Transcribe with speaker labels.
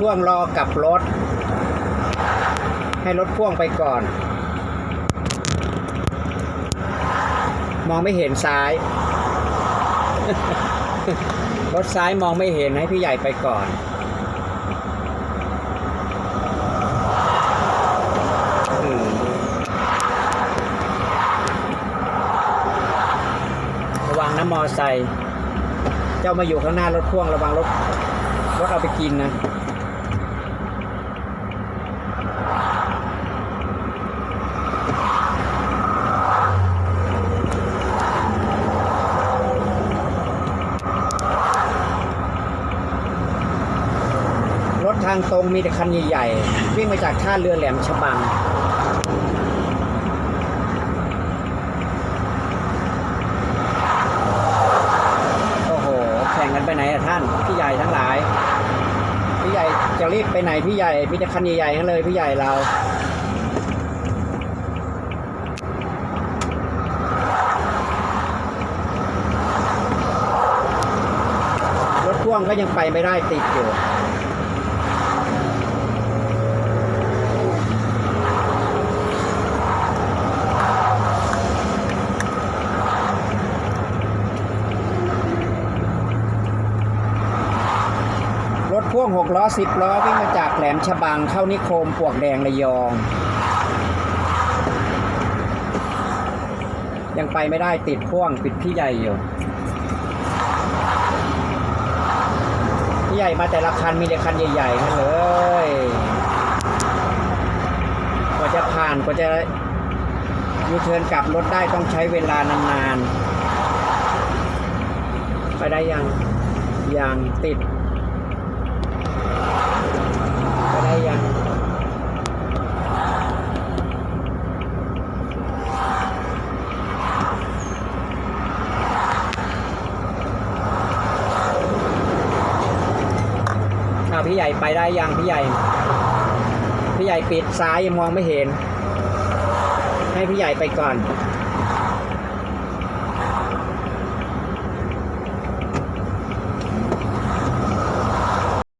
Speaker 1: พ่วงรอกลับรถ ให้รถพ่วงไปก่อน มองไม่เห็นซ้าย รถซ้ายมองไม่เห็นให้พี่ใหญ่ไปก่อนระวังนะมอไซค์เจ้ามาอยู่ข้างหน้ารถพ่วงระวังรถรถเอาไปกินนะางตรงมีแต่คันใหญ่ๆวิ่งมาจากท่าเรือแหลมฉบังโอ้โหแข่งกันไปไหนอะท่านพี่ใหญ่ทั้งหลาย พี่ใหญ่จะรีบไปไหนพี่ใหญ่มีแต่คันใหญ่ๆทั้งเลยพี่ใหญ่เรารถพ่วงก็ยังไปไม่ได้ติดอยู่ พ่วงหกล้อสิบล้อวิ่งมาจากแหลมฉบังเข้านิคมปวกแดงระยอง ยังไปไม่ได้ติดพ่วงปิดพี่ใหญ่อยู่ พี่ใหญ่มาแต่ละคันมีแต่คันใหญ่ๆนั่นเลยกว่าจะผ่านกว่าจะยูเทิร์นกลับรถได้ต้องใช้เวลานานๆ ไปได้ยังยังติด ไปได้ยัง อ้าว พี่ใหญ่ไปได้ยังพี่ใหญ่ พี่ใหญ่ปิดซ้ายยังมองไม่เห็น ให้พี่ใหญ่ไปก่อน